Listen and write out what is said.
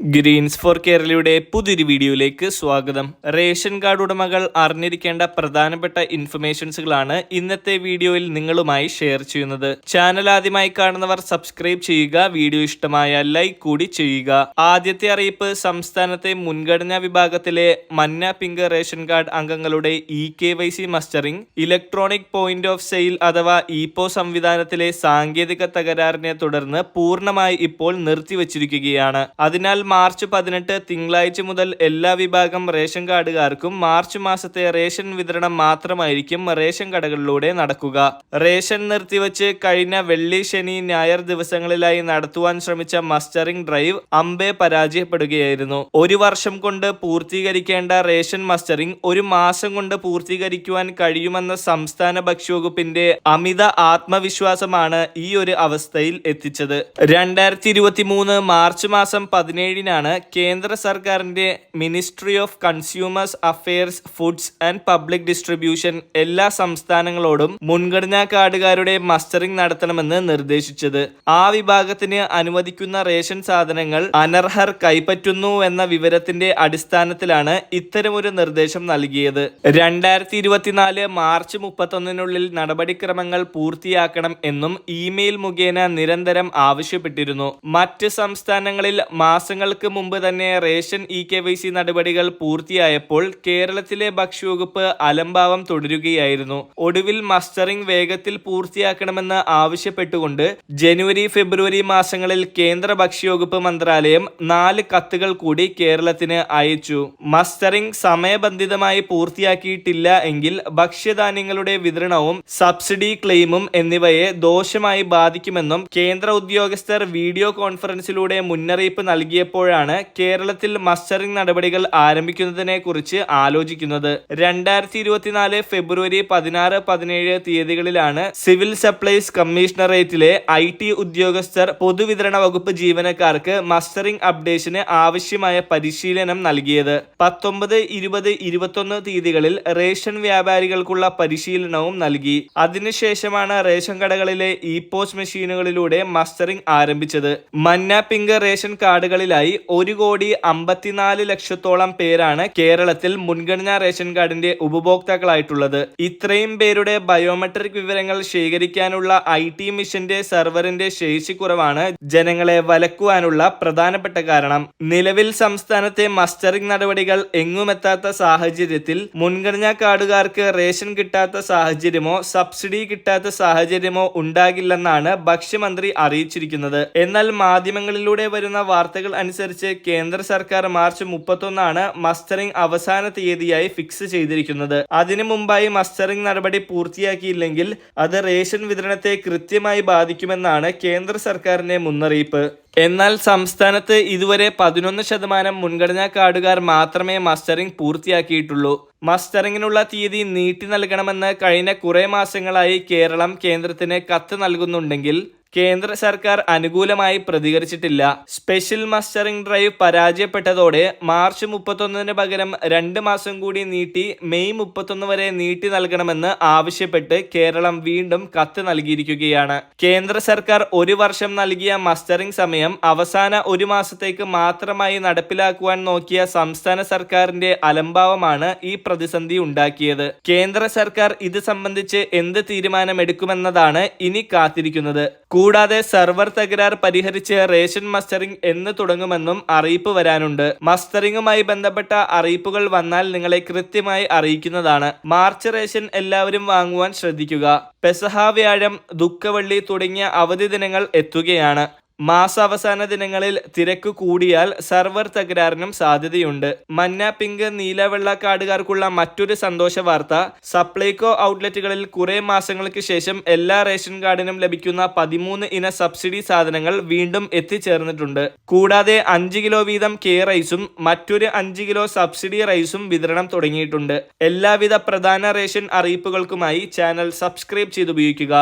Green's four കേരളയുടെ പുതിയൊരു വീഡിയോയിലേക്ക് സ്വാഗതം. റേഷൻ കാർഡ് ഉടമകൾ അറിഞ്ഞിരിക്കേണ്ട പ്രധാനപ്പെട്ട ഇൻഫർമേഷൻസുകളാണ് ഇന്നത്തെ വീഡിയോയിൽ നിങ്ങളുമായി ഷെയർ ചെയ്യുന്നത്. ചാനൽ ആദ്യമായി കാണുന്നവർ സബ്സ്ക്രൈബ് ചെയ്യുക വീഡിയോ ഇഷ്ടമായ ലൈക്ക് കൂടി ചെയ്യുക. ആദ്യത്തെ അറിയിപ്പ് സംസ്ഥാനത്തെ മുൻഗണനാ വിഭാഗത്തിലെ മന്ന പിങ്ക് റേഷൻ കാർഡ് അംഗങ്ങളുടെ E K Y C mustering electronic point of sale അഥവാ ഇപോ സംവിധാനത്തിലെ സാങ്കേതിക തകരാറിനെ തുടർന്ന് പൂർണമായി ഇപ്പോൾ നിർത്തിവച്ചിരിക്കുകയാണ്. അതിനാൽ മാർച്ച് പതിനെട്ട് തിങ്കളാഴ്ച മുതൽ എല്ലാ വിഭാഗം റേഷൻ കാർഡുകാർക്കും മാർച്ച് മാസത്തെ റേഷൻ വിതരണം മാത്രമായിരിക്കും റേഷൻ കടകളിലൂടെ നടക്കുക. റേഷൻ നിർത്തിവച്ച് കഴിഞ്ഞ വെള്ളി ശനി ഞായർ ദിവസങ്ങളിലായി നടത്തുവാൻ ശ്രമിച്ച മസ്റ്ററിംഗ് ഡ്രൈവ് അമ്പെ പരാജയപ്പെടുകയായിരുന്നു. ഒരു വർഷം കൊണ്ട് പൂർത്തീകരിക്കേണ്ട റേഷൻ മസ്റ്ററിംഗ് ഒരു മാസം കൊണ്ട് പൂർത്തീകരിക്കുവാൻ കഴിയുമെന്ന സംസ്ഥാന ഭക്ഷ്യവകുപ്പിന്റെ അമിത ആത്മവിശ്വാസമാണ് ഈ ഒരു അവസ്ഥയിൽ എത്തിച്ചത്. രണ്ടായിരത്തി മാർച്ച് മാസം പതിനേഴിനാണ് കേന്ദ്ര സർക്കാരിന്റെ ministry of consumers affairs foods and public distribution എല്ലാ സംസ്ഥാനങ്ങളോടും മുൻഗണനാ കാർഡുകാരുടെ മസ്റ്ററിംഗ് നടത്തണമെന്ന് നിർദ്ദേശിച്ചത്. ആ വിഭാഗത്തിന് അനുവദിക്കുന്ന റേഷൻ സാധനങ്ങൾ അനർഹർ കൈപ്പറ്റുന്നു എന്ന വിവരത്തിന്റെ അടിസ്ഥാനത്തിലാണ് ഇത്തരമൊരു നിർദ്ദേശം നൽകിയത്. രണ്ടായിരത്തി ഇരുപത്തിനാല് മാർച്ച് മുപ്പത്തൊന്നിനുള്ളിൽ നടപടിക്രമങ്ങൾ പൂർത്തിയാക്കണം എന്നും ഇമെയിൽ മുഖേന നിരന്തരം ആവശ്യപ്പെട്ടിരുന്നു. മറ്റ് സംസ്ഥാനങ്ങളിൽ മാസങ്ങൾക്ക് മുമ്പ് തന്നെ ration E K Y C നടപടികൾ പൂർത്തിയായപ്പോൾ കേരളത്തിലെ ഭക്ഷ്യവകുപ്പ് അലംഭാവം തുടരുകയായിരുന്നു. ഒടുവിൽ മസ്റ്ററിംഗ് വേഗത്തിൽ പൂർത്തിയാക്കണമെന്ന് ആവശ്യപ്പെട്ടുകൊണ്ട് ജനുവരി ഫെബ്രുവരി മാസങ്ങളിൽ കേന്ദ്ര ഭക്ഷ്യവകുപ്പ് മന്ത്രാലയം നാല് കത്തുകൾ കൂടി കേരളത്തിന് അയച്ചു. മസ്റ്ററിംഗ് സമയബന്ധിതമായി പൂർത്തിയാക്കിയിട്ടില്ല എങ്കിൽ ഭക്ഷ്യധാന്യങ്ങളുടെ വിതരണവും സബ്സിഡി ക്ലെയിമും എന്നിവയെ ദോഷമായി ബാധിക്കുമെന്നും കേന്ദ്ര ഉദ്യോഗസ്ഥർ വീഡിയോ കോൺഫറൻസിലൂടെ മുന്നറിയിപ്പ് നൽകിയപ്പോഴാണ് കേരളത്തിൽ മസ്റ്ററിംഗ് നടപടികൾ ആരംഭിക്കുന്നതിനെ കുറിച്ച് ആലോചിക്കുന്നത്. രണ്ടായിരത്തി ഇരുപത്തിനാല് ഫെബ്രുവരി പതിനാറ് പതിനേഴ് തീയതികളിലാണ് സിവിൽ സപ്ലൈസ് കമ്മീഷണറേറ്റിലെ ഐ ടി ഉദ്യോഗസ്ഥർ പൊതുവിതരണ വകുപ്പ് ജീവനക്കാർക്ക് മസ്റ്ററിംഗ് അപ്ഡേഷന് ആവശ്യമായ പരിശീലനം നൽകിയത്. പത്തൊമ്പത് ഇരുപത് ഇരുപത്തൊന്ന് തീയതികളിൽ റേഷൻ വ്യാപാരികൾക്കുള്ള പരിശീലനവും നൽകി. അതിനുശേഷമാണ് റേഷൻ കടകളിലെ ഇ പോസ്റ്റ് മെഷീനുകളിലൂടെ മസ്റ്ററിംഗ് ആരംഭിച്ചത്. മന്ന പിങ്ക് റേഷൻ കാർഡുകളിലായി ഒരു കോടി അമ്പത്തിനാല് ലക്ഷത്തോളം പേരാണ് കേരളത്തിൽ മുൻഗണനാ റേഷൻ കാർഡിന്റെ ഉപഭോക്താക്കളായിട്ടുള്ളത്. ഇത്രയും പേരുടെ ബയോമെട്രിക് വിവരങ്ങൾ ശേഖരിക്കാനുള്ള ഐ ടി മിഷന്റെ സെർവറിന്റെ ശേഷി കുറവാണ് ജനങ്ങളെ വലക്കുവാനുള്ള പ്രധാനപ്പെട്ട കാരണം. നിലവിൽ സംസ്ഥാനത്തെ മസ്റ്ററിംഗ് നടപടികൾ എങ്ങുമെത്താത്ത സാഹചര്യത്തിൽ മുൻഗണനാ കാർഡുകാർക്ക് റേഷൻ കിട്ടാത്ത സാഹചര്യമോ സബ്സിഡി കിട്ടാത്ത സാഹചര്യമോ ഉണ്ടാകില്ലെന്നാണ് ഭക്ഷ്യമന്ത്രി അറിയിച്ചിരിക്കുന്നത്. എന്നാൽ മാധ്യമങ്ങളിലൂടെ വരുന്ന വാർത്തകൾ അനുസരിച്ച് കേന്ദ്ര സർക്കാർ മാർച്ച് മുപ്പത്തൊന്നാണ് മസ്റ്ററിംഗ് അവസാന തീയതിയായി ഫിക്സ് ചെയ്തിരിക്കുന്നത്. അതിനു മുമ്പായി മസ്റ്ററിംഗ് നടപടി പൂർത്തിയാക്കിയില്ലെങ്കിൽ അത് റേഷൻ വിതരണത്തെ കൃത്യമായി ബാധിക്കുമെന്നാണ് കേന്ദ്ര സർക്കാരിന്റെ മുന്നറിയിപ്പ്. എന്നാൽ സംസ്ഥാനത്ത് ഇതുവരെ പതിനൊന്ന് ശതമാനം മുൻഗണനാ കാർഡുകാർ മാത്രമേ മസ്റ്ററിംഗ് പൂർത്തിയാക്കിയിട്ടുള്ളൂ. മസ്റ്ററിങ്ങിനുള്ള തീയതി നീട്ടി നൽകണമെന്ന് കഴിഞ്ഞ കുറേ മാസങ്ങളായി കേരളം കേന്ദ്രത്തിന് കത്ത് നൽകുന്നുണ്ടെങ്കിൽ കേന്ദ്ര സർക്കാർ അനുകൂലമായി പ്രതികരിച്ചിട്ടില്ല. സ്പെഷ്യൽ മസ്റ്ററിംഗ് ഡ്രൈവ് പരാജയപ്പെട്ടതോടെ മാർച്ച് മുപ്പത്തൊന്നിന് പകരം രണ്ട് മാസം കൂടി നീട്ടി മെയ് മുപ്പത്തൊന്ന് വരെ നീട്ടി നൽകണമെന്ന് ആവശ്യപ്പെട്ട് കേരളം വീണ്ടും കത്ത് നൽകിയിരിക്കുകയാണ്. കേന്ദ്ര സർക്കാർ ഒരു വർഷം നൽകിയ മസ്റ്ററിംഗ് സമയം അവസാന ഒരു മാസത്തേക്ക് മാത്രമായി നടപ്പിലാക്കുവാൻ നോക്കിയ സംസ്ഥാന സർക്കാരിന്റെ അലംഭാവമാണ് ഈ പ്രതിസന്ധി ഉണ്ടാക്കിയത്. കേന്ദ്ര സർക്കാർ ഇത് സംബന്ധിച്ച് എന്ത് തീരുമാനമെടുക്കുമെന്നതാണ് ഇനി കാത്തിരിക്കുന്നത്. കൂടാതെ സെർവർ തകരാർ പരിഹരിച്ച് റേഷൻ മസ്റ്ററിംഗ് എന്ന് തുടങ്ങുമെന്നും അറിയിപ്പ് വരാനുണ്ട്. മസ്റ്ററിംഗുമായി ബന്ധപ്പെട്ട അറിയിപ്പുകൾ വന്നാൽ നിങ്ങളെ കൃത്യമായി അറിയിക്കുന്നതാണ്. മാർച്ച് റേഷൻ എല്ലാവരും വാങ്ങുവാൻ ശ്രദ്ധിക്കുക. പെസഹ വ്യാഴം ദുഃഖവള്ളി തുടങ്ങിയ അവധി ദിനങ്ങൾ എത്തുകയാണ്. മാസാവസാന ദിനങ്ങളിൽ തിരക്ക് കൂടിയാൽ സർവർ തകരാറിനും സാധ്യതയുണ്ട്. മഞ്ഞ പിങ്ക് നീലവെള്ള കാർഡുകാർക്കുള്ള മറ്റൊരു സന്തോഷ വാർത്ത സപ്ലൈകോ ഔട്ട്ലെറ്റുകളിൽ കുറെ മാസങ്ങൾക്ക് ശേഷം എല്ലാ റേഷൻ കാർഡിനും ലഭിക്കുന്ന പതിമൂന്ന് ഇന സബ്സിഡി സാധനങ്ങൾ വീണ്ടും എത്തിച്ചേർന്നിട്ടുണ്ട്. കൂടാതെ അഞ്ച് കിലോ വീതം കെ റൈസും മറ്റൊരു അഞ്ച് കിലോ സബ്സിഡി റൈസും വിതരണം തുടങ്ങിയിട്ടുണ്ട്. എല്ലാവിധ പ്രധാന റേഷൻ അറിയിപ്പുകൾക്കുമായി ചാനൽ സബ്സ്ക്രൈബ് ചെയ്തുപയോഗിക്കുക.